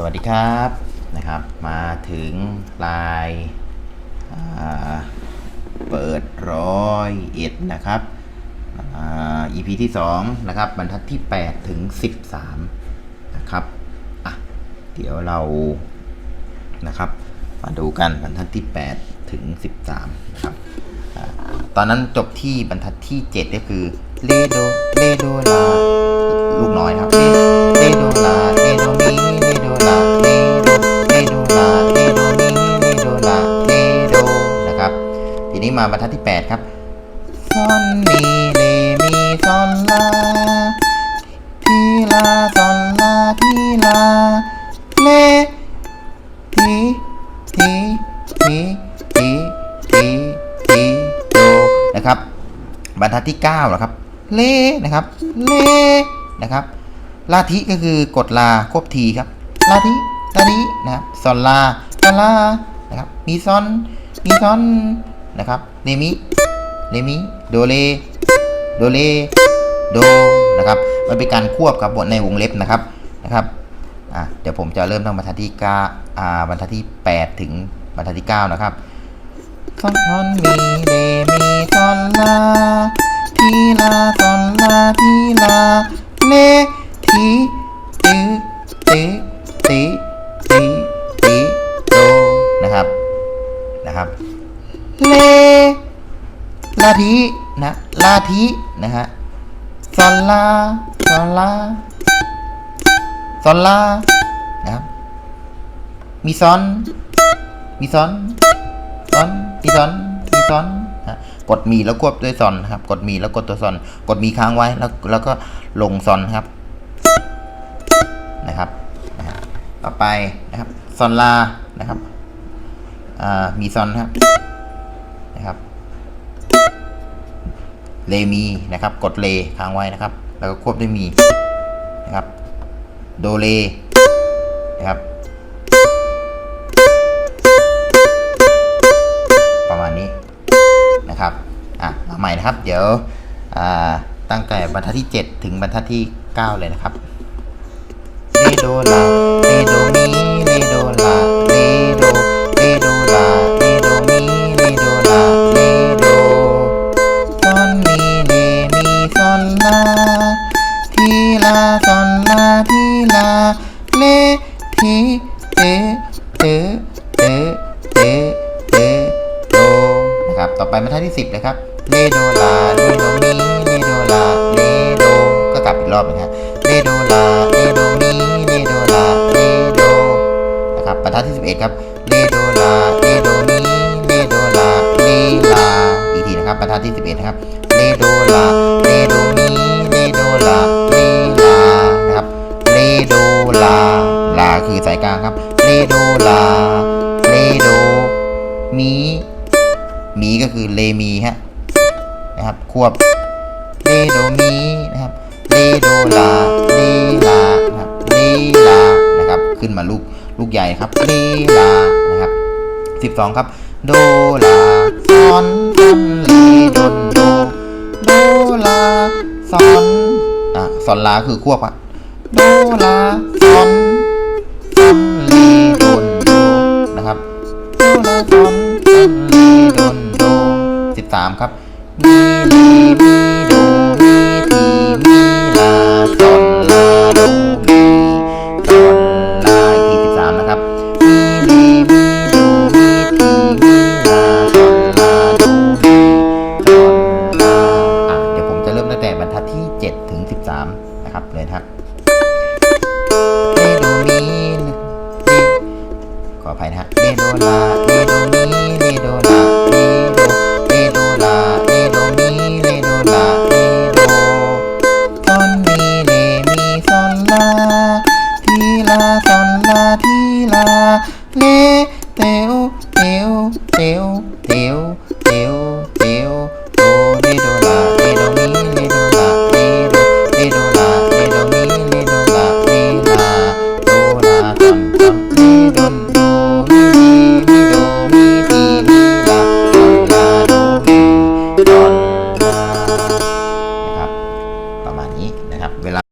สวัสดีครับนะครับ มาถึงลายาเปิดร้อยเอ็ดนะครับอ่า EP ที่2นะครับบรรทัดที่ 8 ถึง 13 นะครับอะเดี๋ยวเรานะครับมาดูกันบรรทัดที่ 8 ถึง 13 นะครับอตอนนั้นจบที่บรรทัดที่ 7 ก็คือเลโดเลโดลาลูกน้อยครับเลเลโดลา บรรทัดที่ 8 ครับซอนมีเลมีซอนลาทีลาซอนลาทีลาเลทีทีทีทีทีทีโดนะครับ บรรทัดที่9นะครับ เลนะครับ เลนะครับลาทิก็คือกดลาควบทีครับลาทิลาทินะครับซอนลาซอนลานะครับ มีซอน มีซอน นะครับเรมิเรมิโดเลโดเลโดนะครับมันเป็นการควบกับบทในวงเล็บนะครับนะครับอะเดี๋ยวผมจะเริ่มตั้งบรรทัดที่9อ่าบรรทัดที่ 8 ถึงบรรทัดที่ 9 นะครับซอนซอนมีเรมีซอนลาทีลาซอนลาทีลาเลทีตือตือตือาทีนะลาทีนะฮะซอนลาซอนลาซอนลานะครับมีซอนมีซอนซอนมีซอนมีซอนฮะกดมีแล้วควบด้วยซอนครับ กดมีแล้วกดตัวซอน กดมีค้างไว้แล้วแล้วก็ลงซอนครับนะครับนะฮะต่อไปนะครับซอนลานะครับอ่ามีซอนครับ เลมีนะครับ กดเลค้างไว้นะครับ แล้วก็ควบด้วยมีนะครับ โดเลนะครับ ประมาณนี้นะครับ อะมาใหม่นะครับ เดี๋ยวอ่าตั้งแต่บรรทัดที่ 7 ถึงบรรทัดที่ 9 เลยนะครับเลโดลาเลโดมี ต่อไปบรรทัดที่ 10 นะครับเลโดลาเลโดมีเลโดลาเลโดก็กลับอีกรอบหนึงครับเลโดลาเลโดมีเลโดลาเลโดนะครับบรรทัดที่ 11 ครับเลโดลาเลโดมีเลโดลาเลลาอีกทีนะครับบรรทัดที่ 11 นะครับเลโดลาเลโดมีเลโดลาเลลานะครับเลโดลาลาคือสายกลางครับเลโดลา ควบเลโดมีนะครับเลโดลาเลลานะครับเลลานะครับขึ้นมาลูกลูกใหญ่ครับเลลานะครับสิบสองครับ โดลาซอนซอนเลโดนโดโดลาซอนอะซอนลาคือควบอะโดลาซอนซอนเลโดนโดนะครับโดลาซอนซอนเลโดนโดสิบ ดีมีดูดีดีมีลาดอนลาดมีดอนลาอีกสามนะครับมีดีมีดมีดีมีลาดอนลาดมีดอนลาอะเดี๋ผมจะเริ่มตั้งแต่บรรทัดที่ 7 ถึง 13 นะครับเลยครับเดโดมีขออภัยนะฮะเดโดลาเดโดมีเดโด ครับเวลา